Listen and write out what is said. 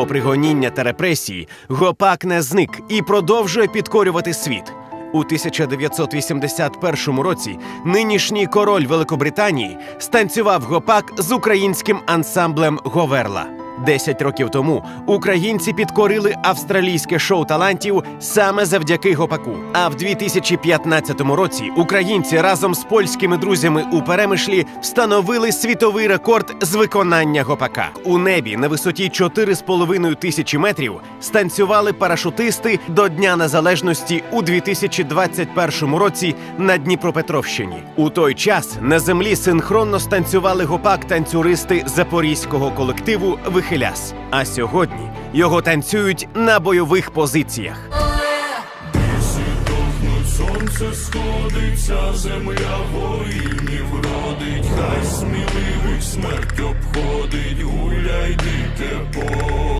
Попри гоніння та репресії, гопак не зник і продовжує підкорювати світ. У 1981 році нинішній король Великобританії станцював гопак з українським ансамблем Говерла. Десять років тому українці підкорили австралійське шоу талантів саме завдяки гопаку. А в 2015 році українці разом з польськими друзями у перемишлі встановили світовий рекорд з виконання гопака. У небі на висоті 4,5 тисячі метрів станцювали парашутисти до Дня Незалежності у 2021 році на Дніпропетровщині. У той час на землі синхронно станцювали гопак танцюристи запорізького колективу Вихиляс. А сьогодні його танцюють на бойових позиціях. Сонце сходиться, земля воїнів родить, хай сміливих смерть обходить, гуляй, дике по